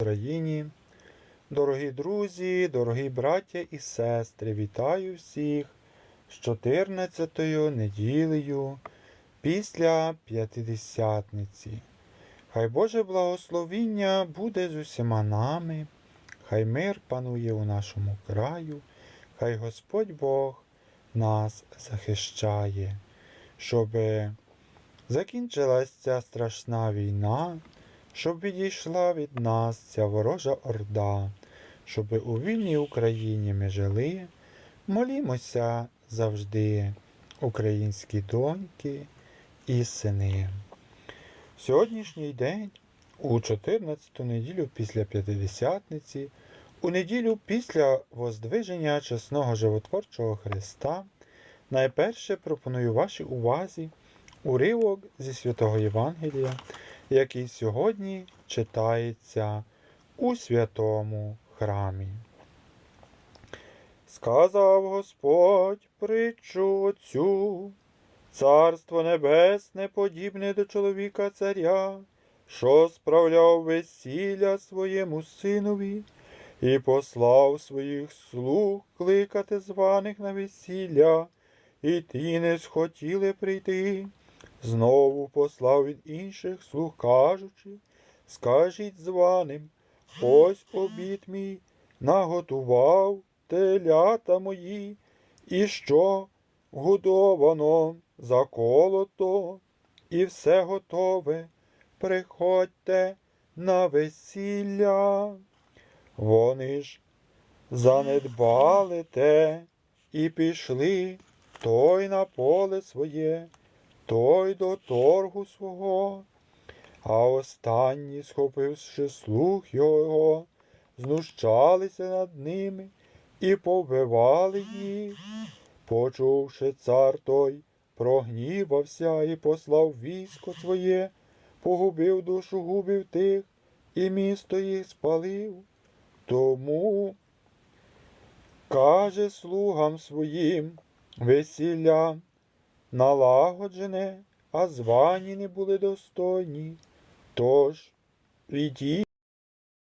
Україні. Дорогі друзі, дорогі браття і сестри, вітаю всіх з 14-ю неділею після П'ятидесятниці. Хай Боже благословіння буде з усіма нами, хай мир панує у нашому краю, хай Господь Бог нас захищає, щоб закінчилась ця страшна війна, щоб відійшла від нас ця ворожа орда, щоб у вільній Україні ми жили, молімося завжди, українські доньки і сини. Сьогоднішній день, у 14 неділю після П'ятидесятниці, у неділю після Воздвиження чесного животворчого Христа, найперше пропоную вашій увазі уривок зі святого Євангелія, який сьогодні читається у святому храмі. Сказав Господь притчу цю, царство небесне подібне до чоловіка царя, що справляв весілля своєму синові, і послав своїх слуг кликати званих на весілля, і ті не схотіли прийти. Знову послав він інших слуг, кажучи, скажіть званим, ось обід мій наготував телята мої, і що годовано, заколото, і все готове, приходьте на весілля. Вони ж занедбали те і пішли той на поле своє, той до торгу свого, а останні, схопивши слух його, знущалися над ними і повбивали їх. Почувши цар той, прогнівався і послав військо своє, погубив душу губів тих, і місто їх спалив. Тому каже слугам своїм весілля налагоджене, а звані не були достойні. Тож, ідіть